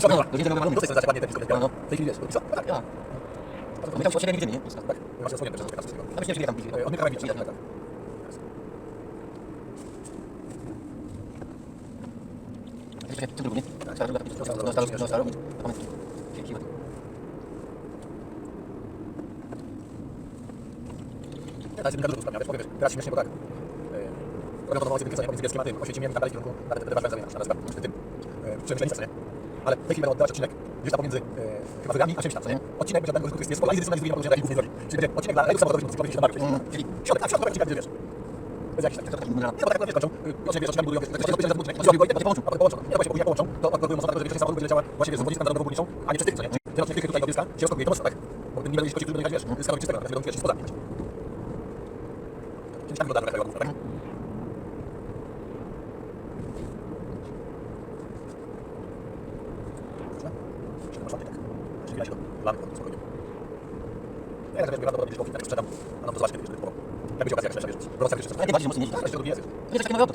Co? No, nie tego to jest zakładnie ten pistolet. No. W tej chwili wiesz, co? Tak, Ja. My tam od nie widzimy, nie? tak. Masz zasłonię przez 15 A myślę, że wie tam bliżej. On nie kawałek widzi, tak, tak. Czekaj, co drugi, nie? Stara druga, no, stara, no, stara, pamiętam. Siła. Ja tak sobie dużo wspomniałem, wiesz, powiem, wiesz, gra śmiesznie, bo tak. Robią to tym pomiędzy Bielskiem a tym, Oświęcimiem tak dalej w kierunku, nawet te wasze zamiast, na nazwę, w tym, e, przemyślenie, co nie? Ale w tej chwili będą oddawać odcinek gdzieś tam pomiędzy e, chyba wyrami a czymś tam, co nie? Odcinek będzie danego jest jest polarizacji z drugiej takich głównej drogi. Czyli będzie odcinek dla rejów samochodowych cyklowych się na barwie. Mm. Czyli środek, a w środku będzie ciekawy, wiesz. Takich. To taki. Nie, bo tak wiesz, kończą, y, oczywiście wiesz, odcinami budują, ktoś będzie zrobią go i potem połączą, a potem połączą. Nie, właśnie, jak połączą, to odblokują mocno, dlatego, że większość samochodów będzie leciała właśnie, wiesz, z obwodnicą standardową górniczą, a nie przez tych, co nie? Ten odcinek tutaj do Bielska się rozkopuje to mocno, tak? Bo nie będzie szkodził, żeby jechać, wiesz, z kawałek czystego, tak? Będą wiesz, z podami. Kiedyś tak wygląda droga krajowego, tak? można tak. Czyli się do planu, spokojnie. Ja też biorę do kiedyś tak sprzedam, a no to zobaczcie, kiedyś tylko. Jakby się okazja, jak wiesz, wraca wiesz, nie bardziej mocno nie tak, jeździsz, to nie jest. Nie jest taki mały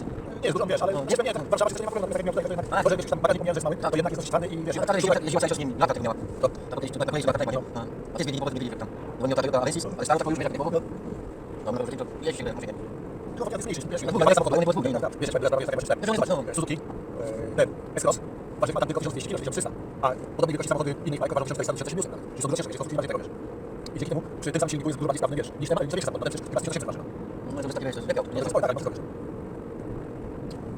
Nie jest dużo, wiesz, ale jeszcze nie, tak, Warszawa jeszcze nie ma problemu, tak jak miał tutaj, tak. to może jakiś tam bagaż pomijany, że jest mały, to jednak jest ściany i wiesz, tak, jeździła cały czas nim, lata tak miała. To, to kiedyś tutaj, kiedyś lata tak miała. A ty zmienili, bo zmienili tam. Dzwonił ta Toyota Avensis, ale stała tak już, jak nie było. Dobra, że to jeździ, może nie. Tylko chociaż jest mniejszy, wiesz, No, dwóch, ale nie było dwóch, tak, tak, wiesz, jak prawie jest taka Wiesz, Zobacz, no. Suzuki, e, ten, S-Cross, waży ma tam tylko 1200 kg, 1300, a podobnej wielkości samochody innych bajków ważą 1400 kg, czyli są dużo cięższe, bardziej tego, wiesz. I dzięki temu, przy tym samym silniku jest dużo bardziej sprawny, wiesz, niż ten, ten większy samochód, przecież chyba 1800 waży, no. No, to jest takie, wiesz, to lepiej auto, Nie, to jest tak.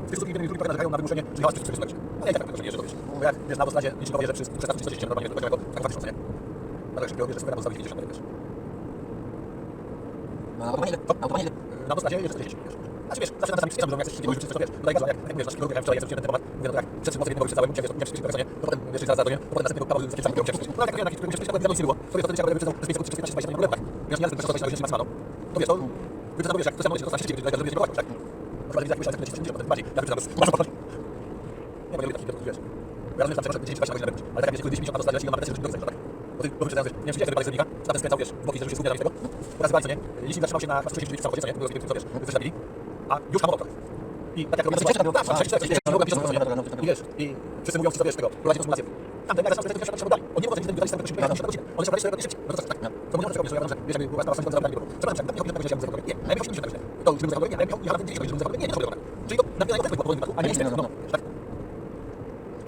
Z tych Suzuki jeden i drugi narzekają na wymuszenie, że jechać 400 km. A ja i tak tak, że nie jeżdżę, to wiesz. Bo jak, wiesz, na autostradzie liczy powie, że przy 400 czy 40 normalnie będzie tak faktycznie, nie? Dlatego szybkiego bierzesz sobie na postawić 50, wiesz. Mam na nadzieję, że to znaczy wiesz, zawsze tam sam robią, jak coś kiedyś czy coś, to wiesz, tutaj gazu, jak, jak mówisz, że szybko wczoraj, ja coś ten temat, mówię, no tak, przed mocy jednego wyprzedzałem, musiałem, musiałem przyspieszyć personie, potem wiesz, zaraz zadzwonię, potem następnego Paweł zaczął sam musiałem przyspieszyć, no tak, ja na kilku musiałem przyspieszyć, ale było, to wiesz, to ten ciekawe, że przyznał, z 5 sekund, 15, 20 minut problemach, wiesz, nie razem wyprzedawać na godzinie maksymalną, to wiesz, to, wyprzedzam, wiesz, jak ktoś tam odejdzie, to znaczy, że zrobię się tak, chyba widzę, jak myślałem, że kręcić, potem bardziej, ja wyprzedzam, z masą, nie, bo ja lubię taki, wiesz, ja trzeba 10-20 godzin ale tak jak wiesz, 10 minut, to stać, ja mam, to jest już tak, bo ty bo wyprzedzam, wiesz, nie wiem, czy wiesz, jak wypali z tam skręcał, wiesz, w boki, żeby się skupiać z tego. Teraz bardzo, nie? Jeśli zatrzymał się na 60 w samochodzie, co nie? Było co wiesz, wyprzedzali, a już hamował trochę. I tak jak robię tak, a, 6, 4, nie, 4, no, 5, no, no, no, no, I wiesz, i wszyscy mówią, co wiesz tego, prowadzi symulację. Tam ten jak zaczął, to się dali. On nie może nic tego, że się godzinę. On się szybciej. No to tak, tak. To może robić, że ja że wiesz, jakby była sprawa, że to zabrali. Co tam, tak, nie, nie, nie, nie, nie, ja miał 70 godzin. To już bym zabrał, nie, ja miał, ja mam 10 godzin, żeby nie, nie, nie, Czyli to na wiele po powodzi, a nie jest tego, no, tak. Skryt, który mógł, który mógł czynić. Dobra, dobra. I to jest, to jest, to jest, to jest, to jest, to jest, to jest, to jest, to jest, to jest, to jest, to jest, My oni 70 podoba się, ale faktycznie musimy jakby ja potem przyjdę tylko w odczuć, tak. No.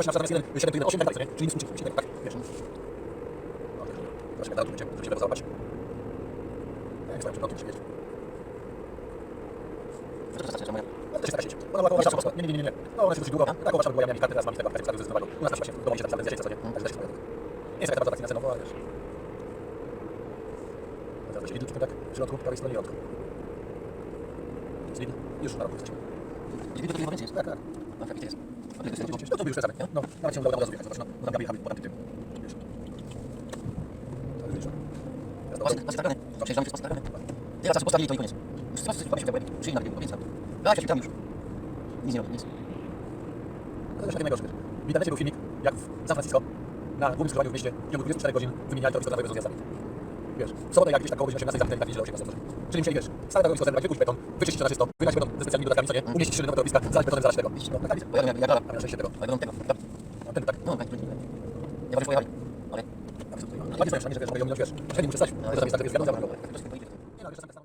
płacić na przykład zamiast 1, 7 1, 8 tak nie? Czyli nie współczynnik, tak, tak, wiesz. No, teraz odwrócimy, żeby się załapać. Tak, zobaczymy, odwrócimy, wiesz. No, też jest Nie, nie, nie, nie. No, ona się dosyć długo. Tak, koło była, ja miałem kartę, teraz mam tego aplikację zdecydowaną. U nas na w domu się tam zależy, co nie? Także też Nie jest taka bardzo fascynacja, no, ale wiesz. Teraz się widzimy, tak, w środku, prawej stronie i. Już na roku jesteśmy. Tak, tak. No, tak, jest. No to już przesadzę, nie? No, nawet się udało od razu wjechać, zobacz, no, tam Gabi jechamy, potem ty, ty. Przejeżdżamy przez postawę. Tyle czasu postawili to i koniec. Już coś wpadnie się w łeb. Przyjdzie na drugiego, więc tam. Daj się tam już. Nic nie robię, nic. No to też takie najgorsze. W internecie był filmik, jak w San Francisco na głównym skrzyżowaniu w mieście w ciągu 24 godzin wymieniali to wszystko na swojego zjazdami. Wiesz, w sobotę jak gdzieś tak koło godziny 18 zamknęli tak nieźle 18 Czyli musieli, wiesz, stare targowisko centralne, wykuć beton, wyczyścić to na czysto, wylać beton ze specjalnymi dodatkami, co nie? Umieścić szyny do torowiska, zalać betonem, zalać tego. No, taka Bo ja miałem, ja dałem. A szczęście tego. Ale będą tego. tak. No, ten tak. No, tak, Ja właśnie pojechali. Ale... Ale nie znasz, ani że wiesz, mogę ją minąć, wiesz. Średnio muszę stać. To tam jest tak, że jest wiadomo, to jest Nie no, ale czasem